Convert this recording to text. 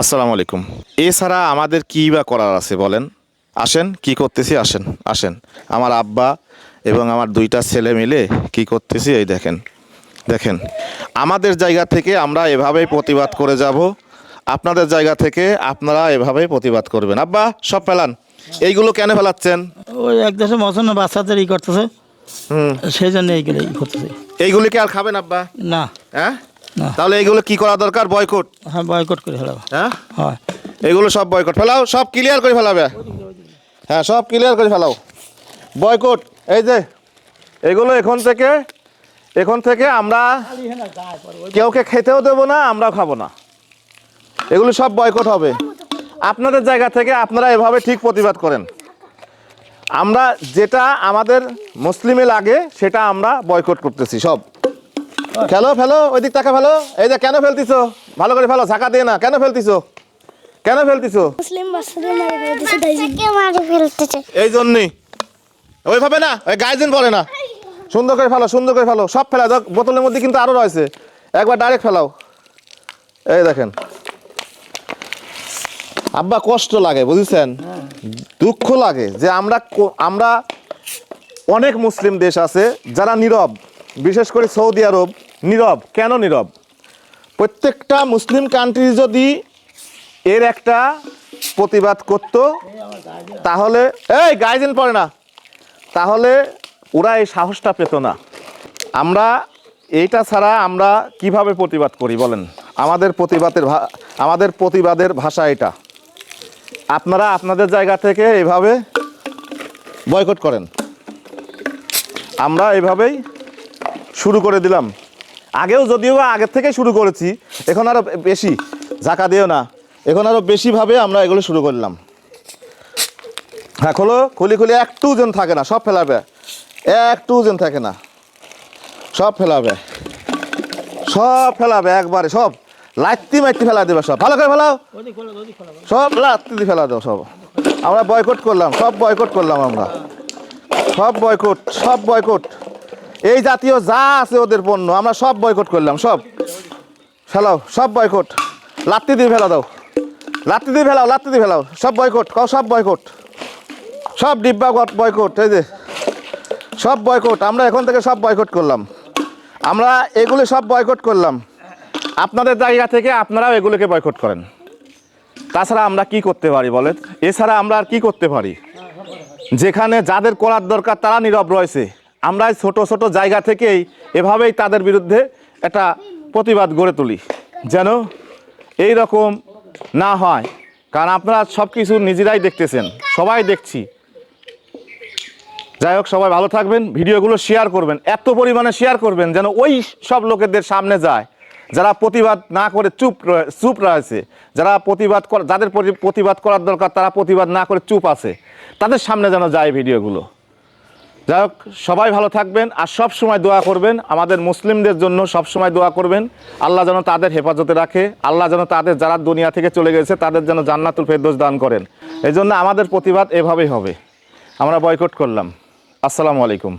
আসসালামু আলাইকুম। এছাড়া আমাদের কী বা করার আছে বলেন? আসেন কি করতেছি? আসেন আসেন। আমার আব্বা এবং আমার দুইটা ছেলে মিলে কি করতেছি? এই দেখেন দেখেন। আমাদের জায়গা থেকে আমরা এভাবেই প্রতিবাদ করে যাব। আপনাদের জায়গা থেকে আপনারা এভাবেই প্রতিবাদ করবেন। আব্বা সব ফেলান। এইগুলো কেন ফেলাচ্ছেন? ওই এক দেশে মশন বাচ্চাদের ই করতেছে। হুম। সেই জন্য এইগুলো করতেছে। এইগুলি কি আর খাবেন আব্বা? না। হ্যাঁ। তাহলে এইগুলো কি করা দরকার? বয়কট? হ্যাঁ বয়কট করে ফেলাবো। হ্যাঁ? হয়। এগুলো সব বয়কট। ফেলাও সব ক্লিয়ার করে ফেলাবে। হ্যাঁ সব ক্লিয়ার করে ফেলাও। বয়কট এই যে এগুলো এখন থেকে এখন থেকে আমরা কেউকে খেতেও দেবো না আমরাও খাব না। এগুলো সব বয়কট হবে। আপনাদের জায়গা থেকে আপনারা এভাবে ঠিক প্রতিবাদ করেন। আমরা যেটা আমাদের মুসলিমে লাগে সেটা আমরা বয়কট করতেছি সব। খেলো ফেলো ওই দিক টাকা ফেলো। এই যে কেন ফেলতিছো? ভালো করে ফেলো ঝাঁকা দিয়ে না। কেন ফেলতিছো? কেন ফেলতিছো? মুসলিম বাচ্চাদের মারি ফেলতেছে তাই কে মারি ফেলতেছে। এই জন্যই। ওইভাবে না ওই গাইজেন বলে না। সুন্দর করে ফেলো সুন্দর করে ফেলো। সব ফেলা দেখ বোতলের মধ্যে কিন্তু আরও রয়েছে। একবার ডাইরেক্ট ফেলাও। এই দেখেন। আব্বা কষ্ট লাগে বুঝেছেন? দুঃখ লাগে যে আমরা আমরা অনেক মুসলিম দেশ আছে যারা নীরব। বিশেষ করে সৌদি আরব। নীরব, কেন নীরব? প্রত্যেকটা মুসলিম কান্ট্রি যদি এর একটা প্রতিবাদ করতো, তাহলে, এই গাইজেন পড়ে না। তাহলে ওরা এই সাহসটা পেত না। আমরা এইটা ছাড়া আমরা কীভাবে প্রতিবাদ করি বলেন? আমাদের প্রতিবাদের আমাদের প্রতিবাদের ভাষা এটা। আপনারা আপনাদের জায়গা থেকে এভাবে বয়কট করেন। আমরা এভাবেই শুরু করে দিলাম। আগেও যদিও বা আগের থেকে শুরু করেছি, এখন আরও বেশি, ঝাঁকা দিও না। এখন আরও বেশিভাবে আমরা এগুলো শুরু করলাম। হ্যাঁ খোলো, খুলি খুলি একটু যেন থাকে না, সব ফেলাবে। একটু যেন থাকে না, সব ফেলাবে। সব ফেলাবে একবারে, সব। লাইতি মাইতি ফেলা দেবে সব। ভালো করে ফেলাও। সব লাত্তি ফেলা দাও সব। আমরা বয়কট করলাম, সব বয়কট করলাম আমরা। সব বয়কট সব বয়কট এই জাতীয় যা আছে ওদের পণ্য, আমরা সব বয়কট করলাম, সব। ফেলাও, সব বয়কট লাত্তি দিয়ে ফেলা দাও। লাত্তি দিয়ে ফেলাও, লাত্তি দিয়ে ফেলাও। সব বয়কট কও সব বয়কট সব ডিব্বা বয়কট এই যে। সব বয়কট আমরা এখন থেকে সব বয়কট করলাম। আমরা এগুলি সব বয়কট করলাম। আপনাদের জায়গা থেকে আপনারাও এগুলোকে বয়কট করেন। তাছাড়া আমরা কি করতে পারি বলেন? এছাড়া আমরা আর কি করতে পারি? যেখানে যাদের করার দরকার তারা নীরব রয়েছে। আমরা ছোট ছোট জায়গা থেকেই এভাবেই তাদের বিরুদ্ধে একটা প্রতিবাদ গড়ে তুলি। যেন এই রকম না হয়। কারণ আপনারা সব কিছু নিজেরাই দেখতেছেন, সবাই দেখছি। যাই হোক, সবাই ভালো থাকবেন, ভিডিওগুলো শেয়ার করবেন, এত পরিমাণে শেয়ার করবেন যেন ওই সব লোকেদের সামনে যায়। যারা প্রতিবাদ না করে চুপ চুপ রয়েছে, যারা প্রতিবাদ যাদের প্রতিবাদ করার দরকার, তারা প্রতিবাদ না করে চুপ আছে। তাদের সামনে যেন যায় ভিডিওগুলো। যাই হোক, সবাই ভালো থাকবেন আর সব সময় দোয়া করবেন। আমাদের মুসলিমদের জন্য সব সময় দোয়া করবেন। আল্লাহ যেন তাদের হেফাজতে রাখে। আল্লাহ যেন তাদের যারা দুনিয়া থেকে চলে গেছে, তাদের যেন জান্নাতুল ফেরদোষ দান করেন। এই জন্য আমাদের প্রতিবাদ এভাবেই হবে। আমরা বয়কট করলাম। আসসালামু আলাইকুম।